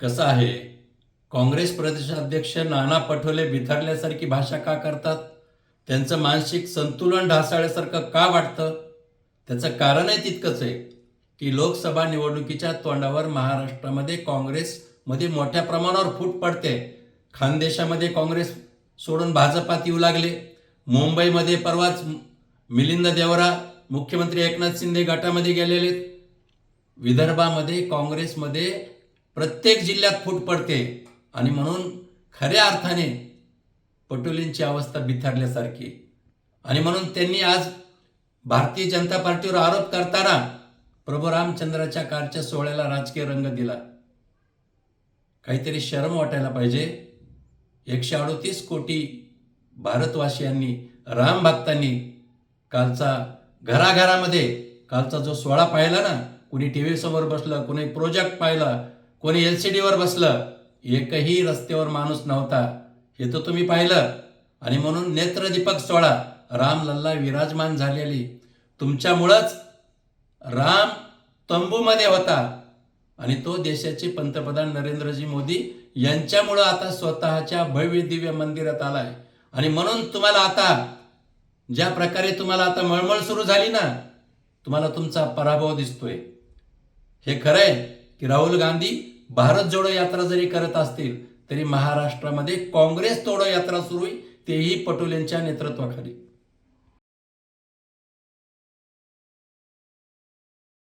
कसं आहे? काँग्रेस प्रदेशाध्यक्ष नाना पटोले बिथरल्यासारखी भाषा का करतात? त्यांचं मानसिक संतुलन ढासाळ्यासारखं का वाटतं? त्याचं कारणही तितकंच आहे की लोकसभा निवडणुकीच्या तोंडावर महाराष्ट्रामध्ये काँग्रेसमध्ये मोठ्या प्रमाणावर फूट पडते. खानदेशामध्ये काँग्रेस सोडून भाजपात येऊ लागले. मुंबईमध्ये परवाच मिलिंद देवरा मुख्यमंत्री एकनाथ शिंदे गटामध्ये गेलेले विदर्भामध्ये काँग्रेसमध्ये प्रत्येक जिल्ह्यात फूट पडते आणि म्हणून खऱ्या अर्थाने पटोलेंची अवस्था बिथारल्यासारखी. आणि म्हणून त्यांनी आज भारतीय जनता पार्टीवर आरोप करताना प्रभू रामचंद्राच्या कारच्या सोहळ्याला राजकीय रंग दिला. काहीतरी शरम वाटायला पाहिजे. एकशे अडोतीस कोटी भारतवासियांनी राम भक्तांनी कालचा घराघरामध्ये कालचा जो सोहळा पाहिला ना कुणी टी व्ही समोर बसलं कुणी प्रोजेक्ट पाहिला कोणी एल सी डीवर बसलं एकही रस्त्यावर माणूस नव्हता. हे तर तुम्ही पाहिलं. आणि म्हणून नेत्रदीपक सोहळा राम लल्ला विराजमान झालेली. तुमच्यामुळंच राम तंबूमध्ये होता. आणि तो देशाचे पंतप्रधान नरेंद्रजी मोदी यांच्यामुळं आता स्वतःच्या भव्य दिव्य मंदिरात आलाय. आणि म्हणून तुम्हाला आता ज्या प्रकारे तुम्हाला आता मळमळ सुरू झाली ना तुम्हाला तुमचा पराभव दिसतोय. हे खरं आहे की राहुल गांधी भारत जोडो यात्रा जरी करत असतील तरी महाराष्ट्रामध्ये काँग्रेस तोडो यात्रा सुरू आहे तेही पटोलेंच्या नेतृत्वाखाली.